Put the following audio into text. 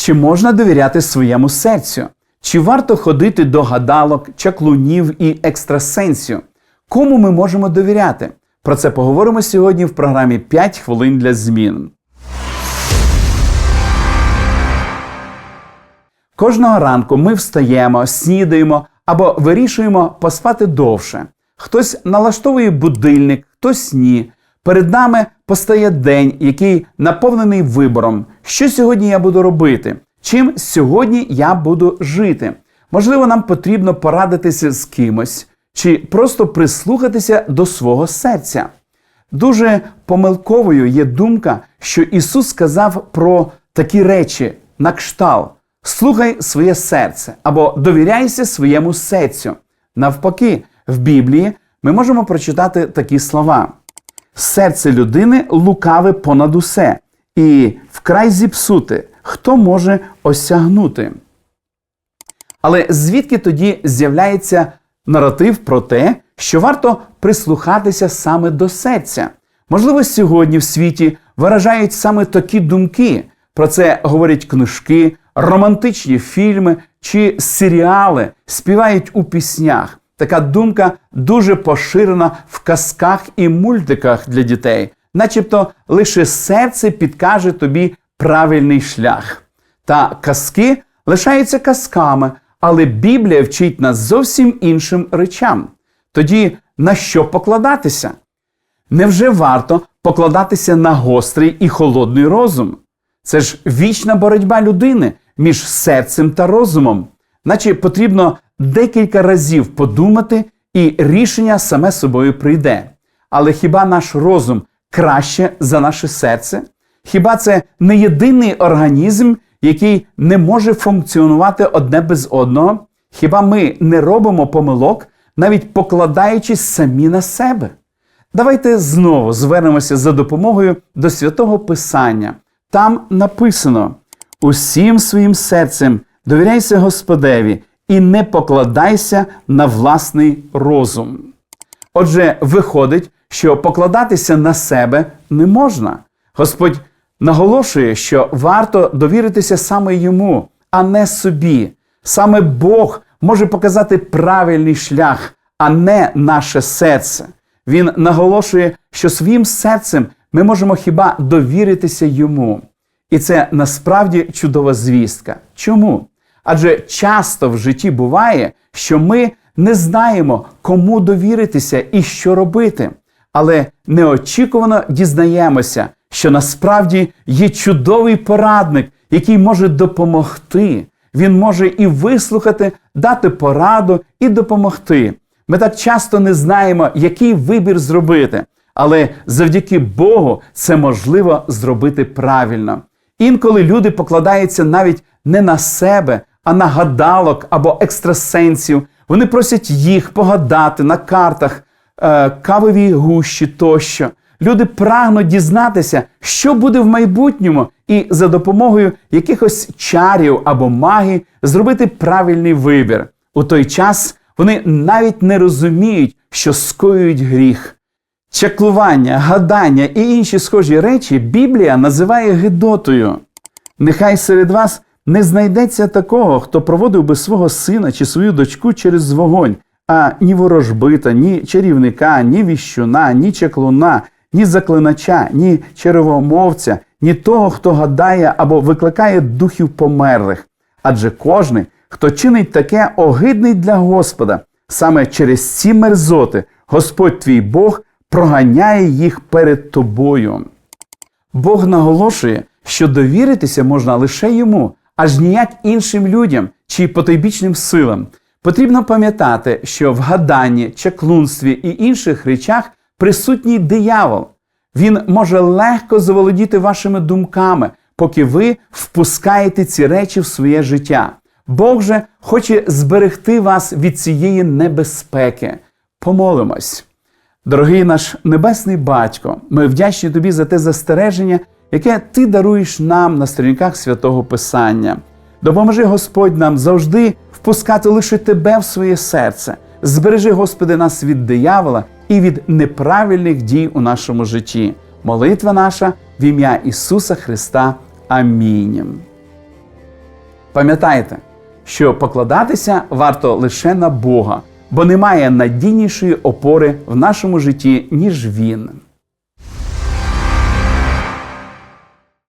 Чи можна довіряти своєму серцю? Чи варто ходити до гадалок, чаклунів і екстрасенсів? Кому ми можемо довіряти? Про це поговоримо сьогодні в програмі «5 хвилин для змін. Кожного ранку ми встаємо, снідаємо або вирішуємо поспати довше. Хтось налаштовує будильник, хтось ні. Перед нами постає день, який наповнений вибором, що сьогодні я буду робити, чим сьогодні я буду жити. Можливо, нам потрібно порадитися з кимось чи просто прислухатися до свого серця. Дуже помилковою є думка, що Ісус сказав про такі речі на кшталт. Слухай своє серце або довіряйся своєму серцю. Навпаки, в Біблії ми можемо прочитати такі слова: серце людини лукаве понад усе, і вкрай зіпсути, хто може осягнути. Але звідки тоді з'являється наратив про те, що варто прислухатися саме до серця? Можливо, сьогодні в світі виражають саме такі думки. Про це говорять книжки, романтичні фільми чи серіали, співають у піснях. Така думка дуже поширена в казках і мультиках для дітей, начебто лише серце підкаже тобі правильний шлях. Та казки лишаються казками, але Біблія вчить нас зовсім іншим речам. Тоді на що покладатися? Невже варто покладатися на гострий і холодний розум? Це ж вічна боротьба людини між серцем та розумом, наче потрібно декілька разів подумати, і рішення саме собою прийде. Але хіба наш розум краще за наше серце? Хіба це не єдиний організм, який не може функціонувати одне без одного? Хіба ми не робимо помилок, навіть покладаючись самі на себе? Давайте знову звернемося за допомогою до святого Писання. Там написано: усім своїм серцем довіряйся Господеві і не покладайся на власний розум. Отже, виходить, що покладатися на себе не можна. Господь наголошує, що варто довіритися саме йому, а не собі. Саме Бог може показати правильний шлях, а не наше серце. Він наголошує, що своїм серцем ми можемо хіба довіритися йому. І це насправді чудова звістка. Чому? Адже часто в житті буває, що ми не знаємо, кому довіритися і що робити. Але неочікувано дізнаємося, що насправді є чудовий порадник, який може допомогти. Він може і вислухати, дати пораду і допомогти. Ми так часто не знаємо, який вибір зробити, але завдяки Богу це можливо зробити правильно. Інколи люди покладаються навіть не на себе, а на гадалок або екстрасенсів. Вони просять їх погадати на картах, е, кавовій гущі тощо. Люди прагнуть дізнатися, що буде в майбутньому, і за допомогою якихось чарів або магії зробити правильний вибір. У той час вони навіть не розуміють, що скоюють гріх. Чаклування, гадання і інші схожі речі Біблія називає гидотою. Нехай серед вас не знайдеться такого, хто проводив би свого сина чи свою дочку через вогонь, а ні ворожбита, ні чарівника, ні віщуна, ні чаклуна, ні заклинача, ні черевомовця, ні того, хто гадає або викликає духів померлих. Адже кожний, хто чинить таке огидний для Господа, саме через ці мерзоти Господь твій Бог проганяє їх перед тобою. Бог наголошує, що довіритися можна лише йому, аж ніяк іншим людям чи потойбічним силам. Потрібно пам'ятати, що в гаданні, чаклунстві і інших речах присутній диявол. Він може легко заволодіти вашими думками, поки ви впускаєте ці речі в своє життя. Бог же хоче зберегти вас від цієї небезпеки. Помолимось. Дорогий наш небесний батько, ми вдячні тобі за те застереження, яке ти даруєш нам на сторінках святого Писання. Допоможи Господь нам завжди впускати лише тебе в своє серце. Збережи, Господи, нас від диявола і від неправильних дій у нашому житті. Молитва наша в ім'я Ісуса Христа. Амінь. Пам'ятайте, що покладатися варто лише на Бога, бо немає надійнішої опори в нашому житті, ніж Він.